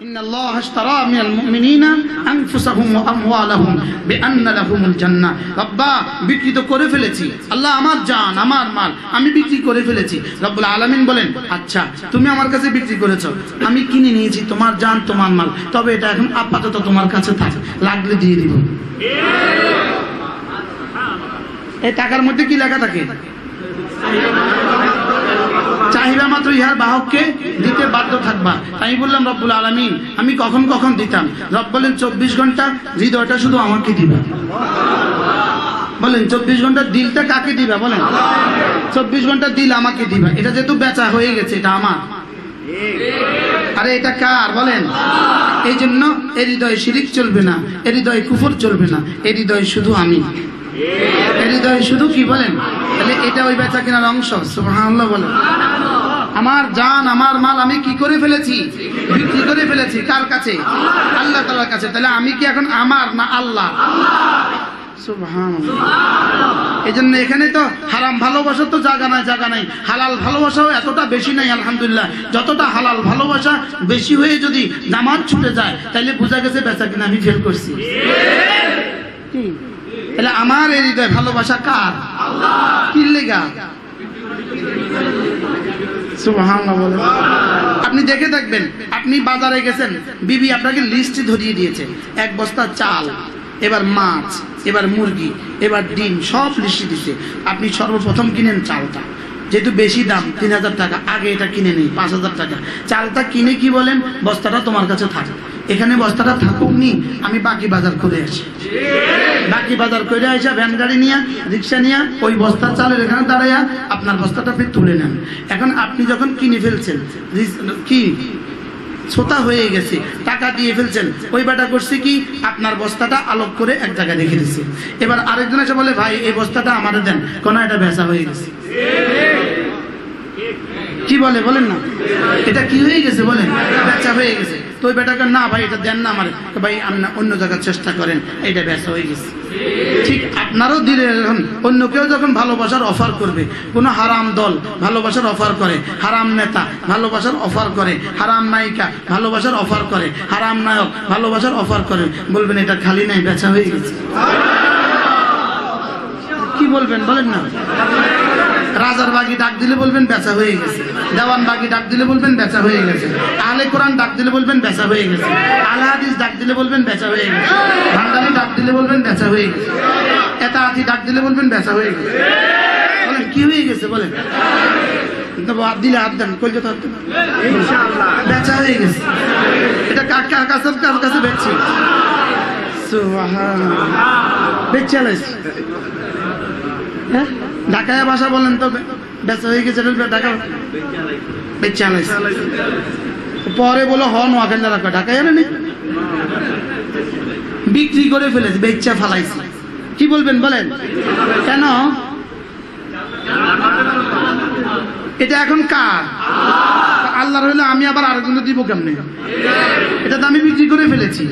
إن الله اشترى من المؤمنين أنفسهم وأموالهم بأن لهم الجنة রব্বা বিক্রি তো করে ফেলেছি আল্লাহ আমার জান আমার মাল আমি বিক্রি করে ফেলেছি রব্বুল আলামিন বলেন আচ্ছা তুমি আমার কাছে বিক্রি করেছো আমি কিনে নিয়েছি তোমার জান তোমার মাল তবে এটা এখন আপাতত তোমার কাছে থাকে লাগলে দিয়ে দিব এই টাকার মধ্যে কি লেখা থাকে চাহিদা মাত্র ইহার বাহককে দিতে বাধ্য থাকবা। আমি বললাম, রব্বুল আলমিন, আমি কখন কখন দিতাম? রব বলেন, চব্বিশ ঘণ্টা, হৃদয়টা শুধু আমাকে দিবা। বলেন, চব্বিশ ঘণ্টা দিলটা কাকে দিবা? বলেন, চব্বিশ ঘণ্টা দিল আমাকে দিবা। এটা যেহেতু বেচা হয়ে গেছে, এটা আমার। আরে এটা কার? বলেন এই জন্য এ হৃদয় শিরিক চলবে না, এ হৃদয় কুফর চলবে না, এ হৃদয় শুধু আমি। হৃদয়ে শুধু কি বলেন? তাহলে এটা ওই বেচা কেনার অংশ, সুবহানাল্লাহ বলেন। আমার জান, আমার মাল আমি কি করে ফেলেছি? বিক্রি করে ফেলেছি কার কাছে? আল্লাহ তাআলার কাছে। তাহলে আমি কি এখন আমার না আল্লাহ? এই জন্য এখানে তো হারাম ভালোবাসার তো জায়গা নাই জায়গা নাই। হালাল ভালোবাসাও এতটা বেশি নাই, আলহামদুলিল্লাহ। যতটা হালাল ভালোবাসা বেশি হয়ে যদি জামাত ছুটে যায়, তাহলে বোঝা গেছে বেচা কিনা আমি ফেল করছি। কি? তাহলে আমার এই হৃদয় ভালোবাসা কার? কি লেগা? সুবহানাল্লাহ বলে। আপনি দেখে থাকবেন, আপনি বাজারে গেছেন, বিবি আপনাকে লিস্ট ধরিয়ে দিয়েছে। এক বস্তা চাল, এবার মাছ, এবার মুরগি, এবার ডিম, সব লিস্ট দিচ্ছে আপনি সর্বপ্রথম কিনেন চালটা। যেহেতু বেশি দাম, তিন হাজার টাকা, আগে এটা কিনে নিই, পাঁচ হাজার টাকা। চালটা কিনে কি বলেন? বস্তাটা তোমার কাছে থাকে। এখানে বস্তাটা থাকুক নি, আমি বাকি বাজার করে আসি। বাকি বাজার করে আইসা, ভ্যান গাড়ি নিয়ে, রিক্সা নিয়ে, ওই বস্তা চালের এখানে দাঁড়াইয়া আপনার বস্তাটা ফির তুলে নেন। এখন আপনি যখন কিনে ফেলছেন কি? ছোটা হয়ে গেছে, টাকা দিয়ে ফেলছেন, ওই বেটা করছে কি? আপনার বস্তাটা আলোক করে এক জায়গায় রেখে দিচ্ছে এবার আরেকজন এসে বলে, ভাই, এই বস্তাটা আমাদের দেন। কোন, এটা বেচা হয়ে গেছে। কি বলে, বলেন না? এটা কি হয়ে গেছে, বলেন? বেচা হয়ে গেছে। তো ওই বেটাকে, না ভাই, এটা দেন না আমার। ভাই, আপনি অন্য জায়গায় চেষ্টা করেন এটা বেচা হয়ে গেছে। ঠিক আপনারও দিলে যখন অন্য কেউ যখন ভালোবাসার অফার করবে, কোন হারাম দল ভালোবাসার অফার করে, হারাম নেতা ভালোবাসার অফার করে, হারাম নায়িকা ভালোবাসার অফার করে, হারাম নায়ক ভালোবাসার অফার করে, বলবেন এটা খালি নাই, বেচা হয়ে গেছে। কি বলবেন, বলেন না। রাজার বাগি ডাক দিলে বলবেন বেচা হয়ে গেছে। দেওয়ান বাগি ডাক দিলে বলবেন বেচা হয়ে গেছে। আলে কোরআন ডাক দিলে বলবেন বেচা হয়ে গেছে। আলে হাদিস ডাক দিলে বলবেন বেচা হয়ে গেছে। ভান্ডারি ডাক দিলে বলবেন বেচা হয়ে গেছে। এটা আতি ডাক দিলে বলবেন বেচা হয়ে গেছে। বলেন কি হয়ে গেছে? বলেন। হাত দিলে হাত দেন বেচা হয়ে গেছে। এটা কার কার কাছে কার কাছে বেচছি? সুবহানাল্লাহ। বেচে আলাইছি। হ্যাঁ? ঢাকায় ভাষা বলেন তো বেচা হয়ে গেছে ঢাকা পরে বলো হ নোয়াখালী রাখো। ঢাকায় আনে বিক্রি করে ফেলেছে, বেচা ফালাইছি। কি বলবেন বলেন? কেন? এটা এখন কার? আল্লাহ হইলে আমি আবার আরেকজনে দিব কেমনে? এটা তো আমি বিক্রি করে ফেলেছি।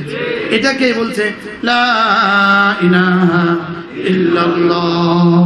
এটা কে বলছে? লা ইল্লাল্লাহ।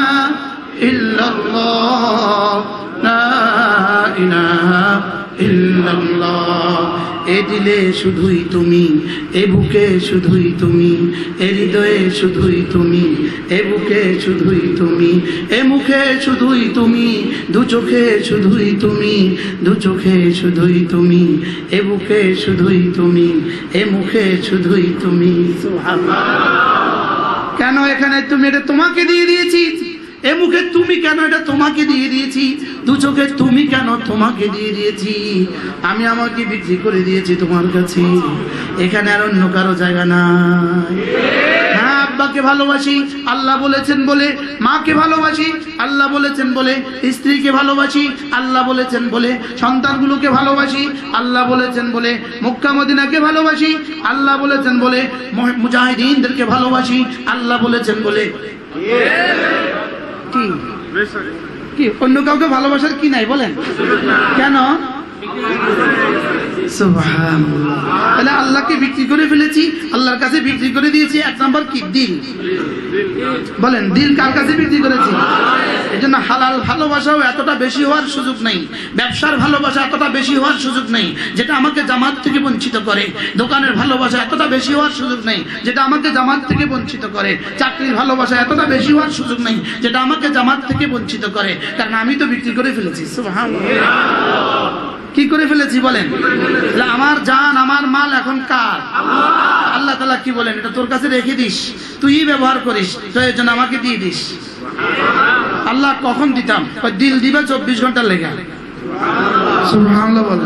এ দিলে শুধুই তুমি, এ বুকে শুধুই তুমি, এ হৃদয়ে শুধুই তুমি, এ বুকে শুধুই তুমি, এ মুখে শুধুই তুমি, দু চোখে শুধুই তুমি, দু চোখে শুধুই তুমি, এ বুকে শুধুই তুমি, এ মুখে শুধুই তুমি। কেন এখানে তুমি এটা তোমাকে দিয়ে দিয়েছি? এ মুখে তুমি কেন এটা তোমাকে দিয়ে দিয়েছি? দু চোখে তুমি কেন তোমাকে দিয়ে দিয়েছি? আমি আমাকে বিক্রি করে দিয়েছি তোমার কাছে। এখানে আর অন্য কারও জায়গা না হ্যাঁ আব্বাকে ভালোবাসি, আল্লাহ বলেছেন বলে, মাকে ভালোবাসি, আল্লাহ বলেছেন বলে, স্ত্রীকে ভালোবাসি, আল্লাহ বলেছেন বলে, সন্তানগুলোকে ভালোবাসি, আল্লাহ বলেছেন বলে, মক্কা মদিনাকে ভালোবাসি, আল্লাহ বলেছেন বলে মুজাহিদিনদেরকে ভালোবাসি, আল্লাহ বলেছেন বলে। কি অন্য কাউকে ভালোবাসার কি নাই বলেন কেন। তাহলে আল্লাহকে বিক্রি করে ফেলেছি, আল্লাহর কাছে বিক্রি করে দিয়েছি, এক নম্বর কি? দিল। বলেন, দিল কার কাছে বিক্রি করেছি? এই জন্য হালাল ভালোবাসাও এতটা বেশি হওয়ার সুযোগ নেই, ব্যবসার ভালোবাসা এতটা বেশি হওয়ার সুযোগ নেই, যেটা আমাকে জামাত থেকে বঞ্চিত করে, দোকানের ভালোবাসা এতটা বেশি হওয়ার সুযোগ নেই, যেটা আমাকে জামাত থেকে বঞ্চিত করে, চাকরির ভালোবাসা এতটা বেশি হওয়ার সুযোগ নেই, যেটা আমাকে জামাত থেকে বঞ্চিত করে, কারণ আমি তো বিক্রি করে ফেলেছি, সুবহানাল্লাহ। কি করে ফেলেছি বলেন? আমার জান আমার মাল এখন কার? আল্লাহ তালা কি বলেন? এটা তোর কাছে রেখে দিস। তুই ব্যবহার করিস প্রয়োজন আমাকে দিয়ে দিস। আল্লাহ কখন দিতাম? দিল দিবে চব্বিশ সুবহানাল্লাহ বলে।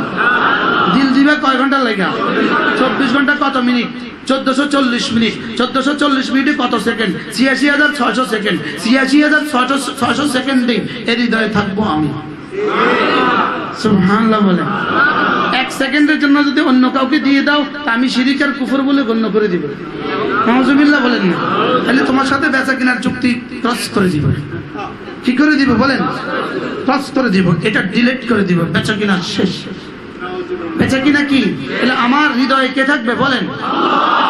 দিল দিবে কয় ঘণ্টার লেখা চব্বিশ ঘণ্টা কত মিনিট? চোদ্দশো চল্লিশ মিনিট। চোদ্দশো চল্লিশ মিনিটে কত সেকেন্ড? ছিয়াশি হাজার ছয়শো সেকেন্ড। ছিয়াশি হাজার ছয়শো ছয়শো সেকেন্ডে এর হৃদয়ে থাকব আমি। সুবহানাল্লাহ বলে। এক সেকেন্ডের জন্য যদি অন্য কাউকে দিয়ে দাও, তা আমি শিরিক আর কুফর বলে গণ্য করে দিব। নজুবিল্লাহ বলেন না। তাহলে তোমার সাথে বেচা কেনার চুক্তি ক্রস করে দিব। কি করে দিব বলেন? ক্রস করে দিব। এটা ডিলিট করে দিব। বেচা কেনার শেষ। বেচা কিনা কি? আমার হৃদয়ে কে থাকবে বলেন?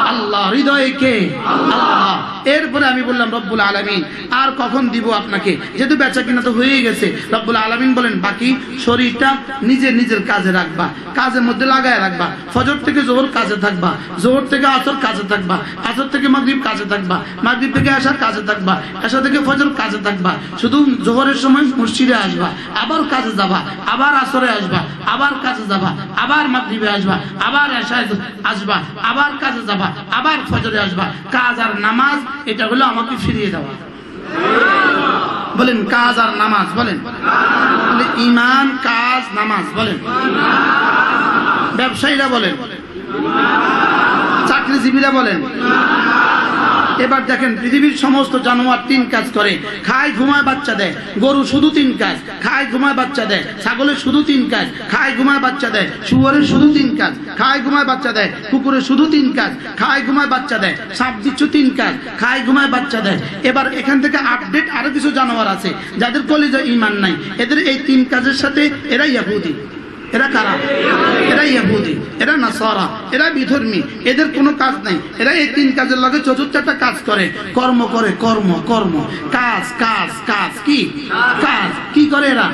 আল্লাহ হৃদয়ে কে? আল্লাহ। এরপরে আমি বললাম, রব্বুল আলমিন, আর কখন দিব আপনাকে? যেহেতু বেচা কিনা তো হয়েই গেছে। রব্বুল আলমিন বলেন, বাকি শরীরটা নিজের নিজের কাজে রাখবা, কাজের মধ্যে লাগায় রাখবা, ফজর থেকে জোহর কাজে থাকবা, জোহর থেকে আসর কাজে থাকবা, আসর থেকে মাগরিব কাজে থাকবা, মাগরিব থেকে আসার কাজে থাকবা আসা থেকে ফজর কাজে থাকবা, শুধু জোহরের সময় মসজিদে আসবা, আবার কাজে যাবা, আবার আসরে আসবা, আবার কাজে যাবা, আবার মাগরিবে আসবা, আবার এশায় আসবা, আবার কাজে যাবা, আবার ফজরে আসবা। কাজ আর নামাজ এটা হলো আমাকে ফিরিয়ে দেওয়া। বলেন, কাজ আর নামাজ, বলেন। বলে ইমান কাজ, নামাজ, বলেন। ব্যবসায়ীরা বলেন। চাকরিজীবীরা বলেন। এবার দেখেন পৃথিবীর সমস্ত জানোয়ার তিন কাজ করে। খায়, ঘুমায়, বাচ্চা দেয়। গরু শুধু তিন কাজ। খায়, ঘুমায়, বাচ্চা দেয়। ছাগলের শুধু তিন কাজ। খায়, ঘুমায়, বাচ্চা দেয়। শুয়ারের শুধু তিন কাজ। খায়, ঘুমায়, বাচ্চা দেয়। কুকুরের শুধু তিন কাজ। খায়, ঘুমায়, বাচ্চা দেয়। সাপ বিচ্ছু তিন কাজ। খায়, ঘুমায়, বাচ্চা দেয়। এবার এখান থেকে আপডেট আরও কিছু জানোয়ার আছে, যাদের কলিজা ইমান নাই। এদের এই তিন কাজের সাথে এরাই ইয়াহুদি। এরা কারা? এরা ইয়াহুদি, এরা নাসারা, এরা বিধর্মী, এদের কোনো কাজ নাই। এরা এই তিন কাজের লগে চতুর্থটা কাজ করে। কর্ম করে, কর্ম কর্ম। কাজ কাজ কাজ, কি? কাজ। কি করে এরা?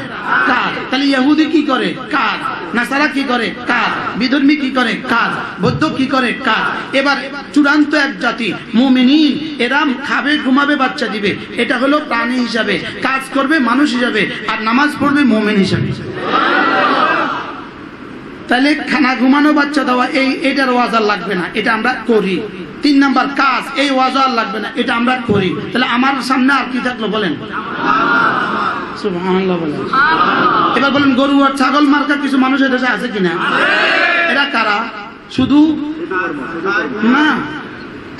কাজ। তাহলে ইয়াহুদি কি করে? কাজ। নাসারা কি করে? কাজ। বিধর্মী কি করে? কাজ। বৌদ্ধ কি করে? কাজ। এবার চূড়ান্ত এক জাতি, মুমিনিন, এরা খাবে, ঘুমাবে, বাচ্চা দিবে। এটা হলো প্রাণী হিসাবে। কাজ করবে মানুষ হিসাবে, আর নামাজ পড়বে মোমেন হিসাবে। তাহলে খানা ঘুমানো বাচ্চা দেওয়া, এই, এটার ওয়াজ আর লাগবে না, এটা আমরা করি। তিন নাম্বার কাজ, এই ওয়াজ আর লাগবে না, এটা আমরা করি। তাহলে আমার সামনে আর কি থাকল বলেন? এবার বলেন, গরু আর ছাগল মার্কা কিছু মানুষের দেশে আছে কিনা এরা কারা? শুধু? না।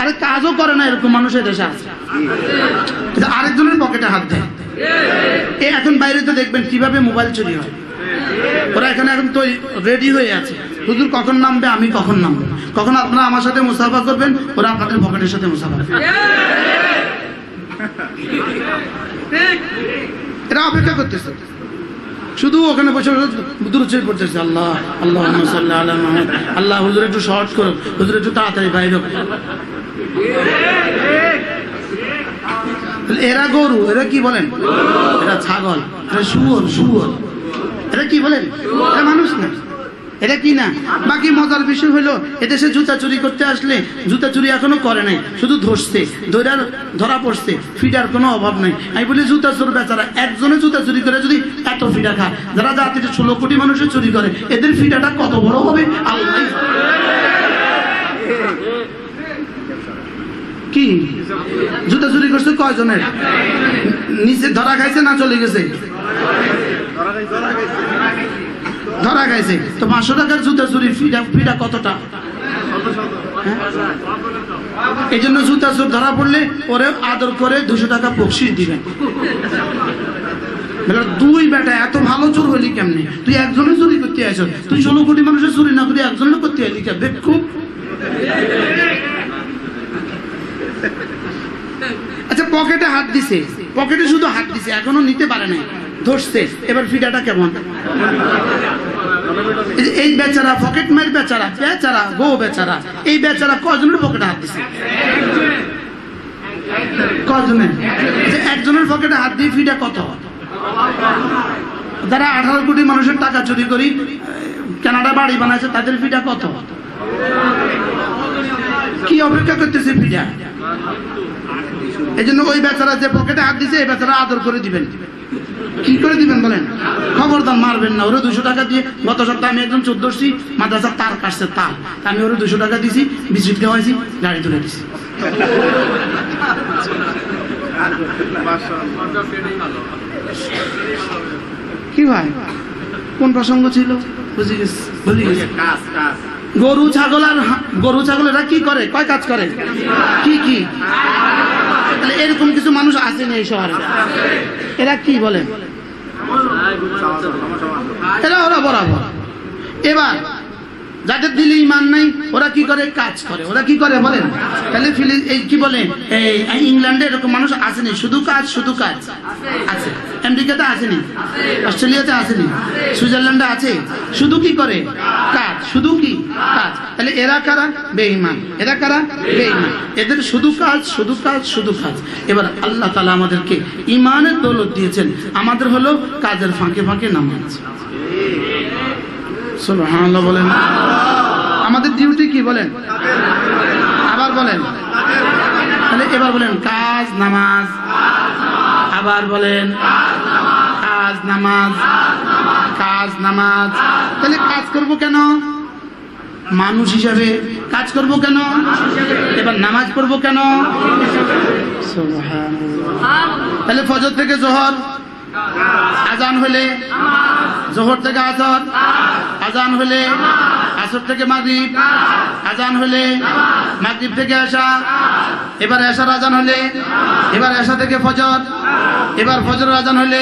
আরে কাজও করে না এরকম মানুষের দেশে আছে। আরেকজনের পকেটে হাত দেয়। এখন বাইরে তো দেখবেন কীভাবে মোবাইল চুরি হয়। ওরা এখানে এখন তো রেডি হয়ে আছে। হুজুর কখন নামবে, আমি কখন নামবো? কখন আপনারা আমার সাথে মুসাফা করবেন, ওরা আপনাদের পকেটের সাথে মুসাফা। এরা অপেক্ষা করতেছে। শুধু ওখানে বসে দূরচের পড়তেছে। আল্লাহ আল্লাহ আল্লাহ আল্লাহ, হুজুর একটু শর্ট করুক। হুজুর একটু তাড়াতাড়ি বাইরে। এরা গরু, এরা কি বলেন? এরা ছাগল। এরা শুয়োর শুয়োর। এটা কি বলেন? এটা মানুষ না। এটা কি না? বাকি মজার বিষয় হলো, এদেশে জুতা চুরি করতে আসলে জুতা চুরি এখনও করে নাই, শুধু ধরছে ধরার ধরা পড়ছে, ফিডার কোনো অভাব নাই। আমি বলি জুতা চোর বেচারা, একজনে জুতা চুরি করে যদি এত ফিডা খায়, যারা জাতিতে ষোলো কোটি মানুষের চুরি করে, এদের ফিডাটা কত বড় হবে? কি? জুতা চুরি করছে কয়জনের? নিচে ধরা খাইছে না চলে গেছে? ধরা গেছে তো পাঁচশো টাকার জুতা চুরি ফিটা ফিটা কতটা? হ্যাঁ? এই জন্য জুতা চোর ধরা পড়লে ওরে আদর করে দুশো টাকা বকশিস বেটা, দুই বেটা এত ভালো চোর হলি কেমনে? তুই একজনে চুরি করতে আইস তুই ষোলো কোটি মানুষের চুরি না করে একজনে করতে আইলি কে? খুব। আচ্ছা পকেটে হাত দিছে। পকেটে শুধু হাত দিছে এখনও নিতে পারে নাই। ধরছে এবার ফিডাটা কেমন? এই বেচারা পকেট মার বেচারা বেচারা গো বেচারা, এই বেচারা কজনের পকেটে হাত দিছে? কজনের? একজনের পকেটে হাত দিয়ে ফিটা কত? যারা আঠারো কোটি মানুষের টাকা চুরি করি কানাডা বাড়ি বানাইছে, তাদের ফিটা কত? কি অপেক্ষা করতেছে ফিটা এই জন্য ওই বেচারা যে পকেটে হাত দিছে, এই বেচারা আদর করে দিবেন। কি করে দিবেন বলেন? খবরদার মারবেন না। ওরে দুশো টাকা দিয়ে গত সপ্তাহে আমি একদম চোদ্দশি মাদ্রাসার তার কাটছে, তার। আমি ওরে দুশো টাকা দিছি, বিস্কুট খাওয়াইছি, গাড়ি তুলে দিছি। কি ভাই? কোন প্রসঙ্গ ছিল? বুঝে গেছি বুঝে গেছি। গরু, ছাগল আর গরু, ছাগল এরা কি করে? কয় কাজ করে? কি কি? তাহলে এরকম কিছু মানুষ আছে না এই শহরে। এরা কি বলেন এরা ওরা বরাবর। এবার যাদের দিলে ইমান নাই, ওরা কি করে? কাজ করে। ওরা কি করে বলেন? তাহলে ফিলি এই কি বলে? এই ইংল্যান্ডে এরকম মানুষ আসেনি। শুধু কাজ শুধু কাজ। আছে। আমেরিকাতে আসেনি? অস্ট্রেলিয়াতে আসেনি? সুইজারল্যান্ডে আছে? শুধু কি করে? কাজ। শুধু কি? কাজ। তাহলে এরা কারা? বেঈমান। এরা কারা? বেঈমান। এদের শুধু কাজ শুধু কাজ শুধু কাজ। এবার আল্লাহ তালা আমাদেরকে ইমানের দৌলত দিয়েছেন। আমাদের হলো কাজের ফাঁকে ফাঁকে নামাজ। সুবহানাল্লাহ বলেন। আমাদের ডিউটি কি বলেন? আবার বলেন। তাহলে এবার বলেন, কাজ, নামাজ। আবার বলেন, কাজ, নামাজ। কাজ, নামাজ। তাহলে কাজ করব কেন? মানুষ হিসাবে কাজ করব কেন? এবার নামাজ পড়ব কেন। তাহলে ফজর থেকে জোহর, আজান হলে, জোহর থেকে আসর, আজান হলে আসর থেকে মাগরিব, আজান হলে মাগরিব থেকে আসা এবার এশার আজান হলে, এবার এশা থেকে ফজর, এবার ফজর আজান হলে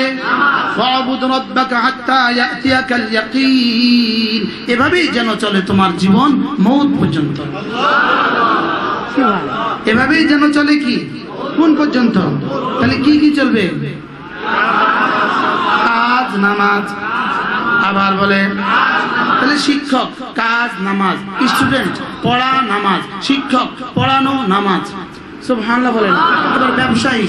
এভাবেই যেন চলে তোমার জীবন মৌত পর্যন্ত। এভাবেই যেন চলে কি? কোন পর্যন্ত। তাহলে কি কি চলবে? আজ নামাজ। আবার বলে তাহলে শিক্ষক, কাজ, নামাজ স্টুডেন্ট পড়া, নামাজ, শিক্ষক, পড়ানো, নামাজ। সব হামলা বলেন। এবার ব্যবসায়ী।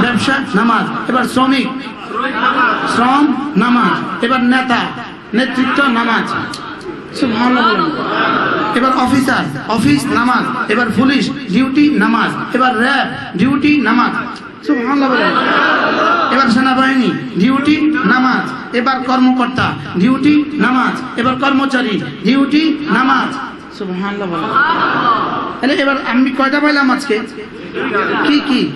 ব্যবসা, নামাজ। এবার শ্রমিক। শ্রম, নামাজ। এবার নেতা। নেতৃত্ব, নামাজ। এবার অফিসার। অফিস, নামাজ। এবার পুলিশ, ডিউটি, নামাজ। এবার র্যাব, ডিউটি, নামাজ। এবার সেনাবাহিনী, ডিউটি, নামাজ, এবার কর্মকর্তা, ডিউটি, নামাজ, এবার কর্মচারী, ডিউটি, নামাজ। এবার আমি কয়টা পাইলাম আজকে? কি কি?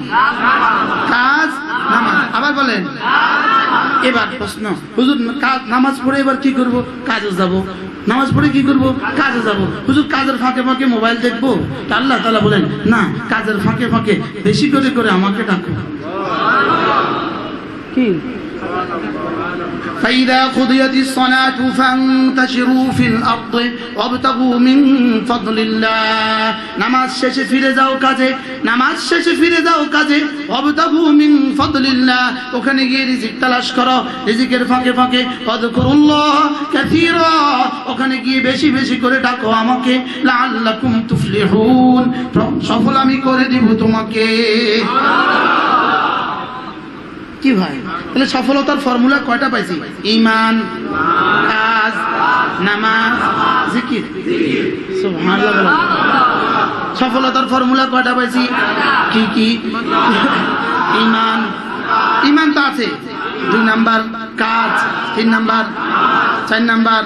কাজ, নামাজ। আবার বলেন। এবার প্রশ্ন। হুজুর, কাজ, নামাজ পড়ে এবার কি করব? কাজে যাব। নামাজ পড়ে কি করব? কাজে যাব। হুজুর, কাজের ফাঁকে ফাঁকে মোবাইল দেখব? আল্লাহ তালা বলেন, না, কাজের ফাঁকে ফাঁকে বেশি করে করে আমাকে ডাকো। কি? فإذا قضيت الصلاة فانتشروا في الأرض وابتغوا من فضل الله নামাজ শেষে ফিরে যাও কাজে নামাজ শেষে ফিরে যাও কাজে وابتغوا من فضل الله ওখানে গিয়ে রিজিক তালাশ করো রিজিকের ফাঁকে ফাঁকে واذكروا কাসীরা ওখানে গিয়ে বেশি বেশি করে ডাকো আমাকে লাআল্লাকুম তুফলিহুন সফল আমি করে দিব তোমাকে কি ভাই তাহলে সফলতার ফর্মুলা কয়টা পাইছি? ইমান কাজ নামাজ সফলতার ফর্মুলা কয়টা পাইছি? কি কি? ইমান ইমান তো আছে। দুই নাম্বার কাজ, তিন নাম্বার, চার নাম্বার।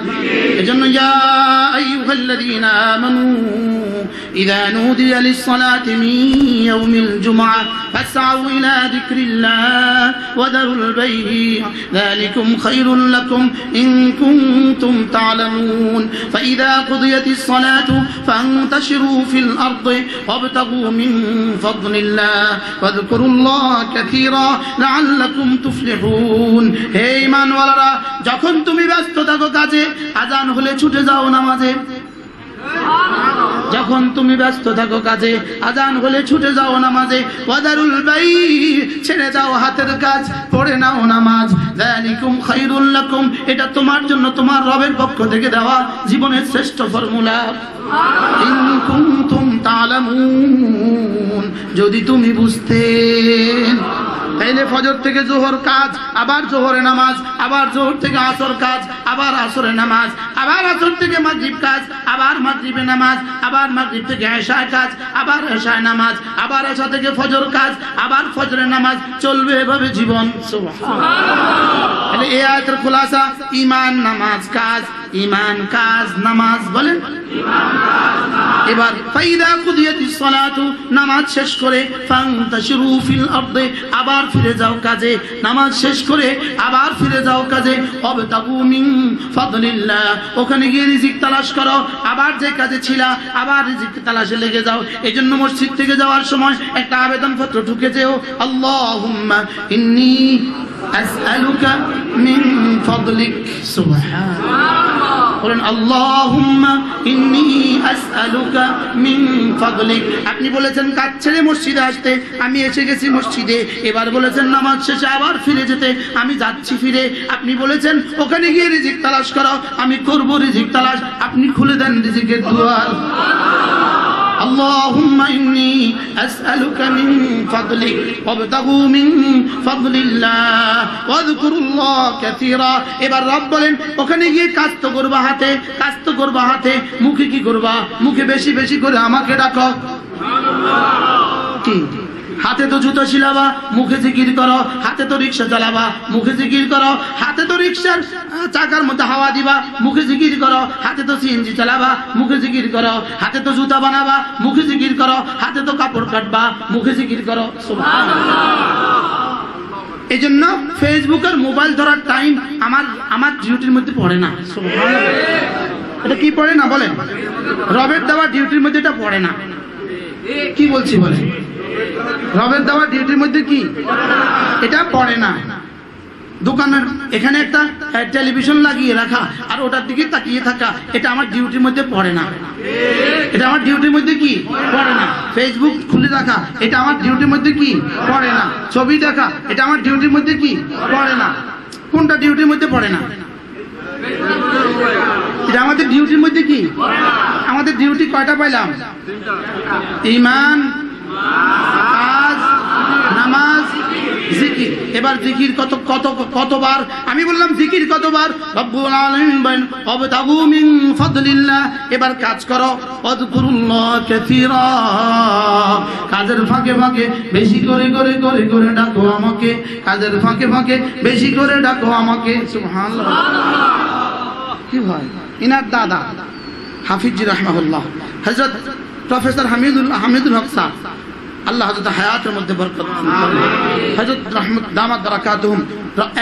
এজন্য ইয়া আইয়ুহাল্লাযীনা আমানু إذا نودي للصلاة من يوم الجمعة فاسعوا إلى ذكر الله وذروا البيع ذلكم خير لكم إن كنتم تعلمون فإذا قضيت الصلاة فانتشروا في الأرض وابتغوا من فضل الله واذكروا الله كثيرا لعلكم تفلحون হে ইমানওয়ালারা যখন তুমি ব্যস্ত থাকো কাজে আজান হলে ছুটে যাও নামাজে যখন তুমি ব্যস্ত থাকো কাজে, আজান হলে ছুটে যাও নামাজে। ওয়াদারুল বাই ছেড়ে দাও হাতের কাজ, পড়ে নাও নামাজ। যালিকুম খাইরুল লাকুম, এটা তোমার জন্য তোমার রবের পক্ষ থেকে দেওয়া জীবনের শ্রেষ্ঠ ফর্মুলা। ইন কুনতুম তালামুন, যদি তুমি বুঝতে তাইলে ফজর থেকে জোহর কাজ, আবার জোহরে নামাজ, আবার জোহর থেকে আসর কাজ, আবার আসরে নামাজ, আবার আসর থেকে মাগরিব কাজ, আবার মাগরিবে নামাজ, আবার মাগরিব থেকে এশায় কাজ, আবার এশায় নামাজ, আবার এশা থেকে ফজর কাজ, আবার ফজরে নামাজ, চলবে এভাবে জীবন। তাহলে এই আয়াতের খোলাসা, ইমান, নামাজ, কাজ, ইমান, কাজ, নামাজ, বলেন। এবার ফাইদা কুদিয়াতিস সালাতু, নামাজ শেষ করে ফান্তাশিরু ফিল আরদে, আবার ফিরে যাও কাজে। নামাজ শেষ করে আবার ফিরে যাও কাজে। অবতাগু মিন ফাদলিল্লাহ, ওখানে গিয়ে রিজিক তালাশ করো। আবার যে কাজে ছিলা, আবার রিজিক তালাশে লেগে যাও। এজন্য মসজিদ থেকে যাওয়ার সময় একটা আবেদন পত্র ঢুকে যেও। আল্লাহুম্মা ইন্নী আসআলুকা মিন ফাদলিক সুবহান বলেন, আল্লাহুম্মা ফাদলিক। আপনি বলেছেন, কাজ ছেড়ে মসজিদে আসতে। আমি এসে গেছি মসজিদে। এবার বলেছেন, নামাজ শেষে আবার ফিরে যেতে। আমি যাচ্ছি ফিরে। আপনি বলেছেন, ওখানে গিয়ে রিজিক তালাশ করো আমি করব রিজিক তালাশ। আপনি খুলে দেন রিজিকের দুয়ার। اللهم إني أسألك من فضلك وابتغوا من فضل الله واذكر الله كثيرا এবার রব বলেন ওখানে গিয়ে কাজ তো করবা হাতে কাজ তো করবা হাতে মুখে কি করবা মুখে বেশি বেশি করে আমাকে ডাকো কি হাতে তো জুতো শিলাবা, মুখে জিকির করো, হাতে তো রিক্সা চালাবা, মুখে জিকির করো, হাতে তো রিক্সার চাকার মধ্যে হাওয়া দিবা, মুখে জিকির করো, হাতে তো সিএনজি চালাবা, মুখে জিকির করো, হাতে তো জুতা বানাবা, মুখে জিকির করো, হাতে তো কাপড় কাটবা, মুখে জিকির করো এই জন্য ফেসবুক আর মোবাইল ধরার টাইম আমার আমার ডিউটির মধ্যে পড়ে না। এটা কি পড়ে না বলেন? রবের দেওয়া ডিউটির মধ্যে এটা পড়ে না। কি বলছি বলেন? রবের দেওয়া ডিউটির মধ্যে কি? এটা পড়ে না। দোকানের এখানে একটা টেলিভিশন লাগিয়ে রাখা আর ওটার দিকে তাকিয়ে থাকা, এটা আমার ডিউটির মধ্যে পড়ে না। এটা আমার ডিউটির মধ্যে কি? পড়ে না। ফেসবুক খুলে রাখা এটা আমার ডিউটির মধ্যে কি? পড়ে না। ছবি দেখা, এটা আমার ডিউটির মধ্যে কি? পড়ে না। কোনটা ডিউটির মধ্যে পড়ে না? এটা আমাদের ডিউটির মধ্যে কি? আমাদের ডিউটি কয়টা পাইলাম? ইমান। নামাজ এবার কত কত, কতবার? আমি বললাম কতবার? এবার কাজ কাজের ফাঁকে ফাঁকে, বেশি করে করে করে করে ডাকো আমাকে। কাজের ফাঁকে ফাঁকে, বেশি করে ডাকো আমাকে। কি ভাই? ইনার দাদা, হাফিজ রহমাহুল্লাহ। হজরত প্রফেসর হামিদুল হামিদুল হক সাহ আল্লাহ হজরত হায়াতের মধ্যে বরকত হজরত রহমত দামাত বারাকাতুহুম।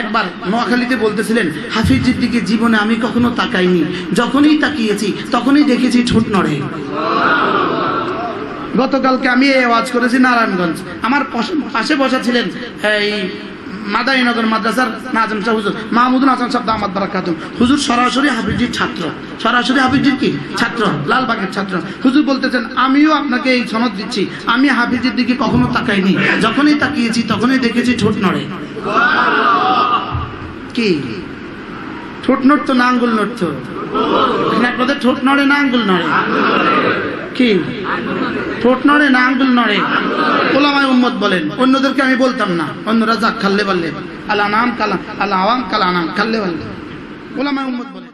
একবার নোয়াখালীতে বলতেছিলেন হাফিজের দিকে জীবনে আমি কখনো তাকাইনি। যখনই তাকিয়েছি, তখনই দেখেছি ঠোঁট নড়ে। গতকালকে আমি এই আওয়াজ করেছি নারায়ণগঞ্জ। আমার পাশে বসা ছিলেন এই মাদারীনগর মাদ্রাসার নাজম শাহ হুজুর। মাহমুদুল হাসান সাহেব, দামাত বারাকাতুম হুজুর সরাসরি হাফিজির ছাত্র। সরাসরি হাফিজির কি? ছাত্র, লালবাগের ছাত্র। হুজুর বলতেছেন, আমিও আপনাকে এই সনদ দিচ্ছি। আমি হাফিজের দিকে কখনো তাকাইনি। যখনই তাকিয়েছি, তখনই দেখেছি ঠোঁট নড়ে। কি? ঠোঁট নড়তো না, আঙ্গুল নড়তো? আপনাদের ঠোঁট নড়ে না, আঙ্গুল নড়ে। কি? ঠোঁট নড়ে না আঙ্গুল নড়ে? ওলামায় উম্মত বলেন, অন্যদেরকে আমি বলতাম না। অন্যরা যাক খাল্লে পারলে আল্লাহ নাম কালা আল্লাহ আওয়াম কালা নাম খাল্লে পারলে ওলামায় উম্মত বলেন।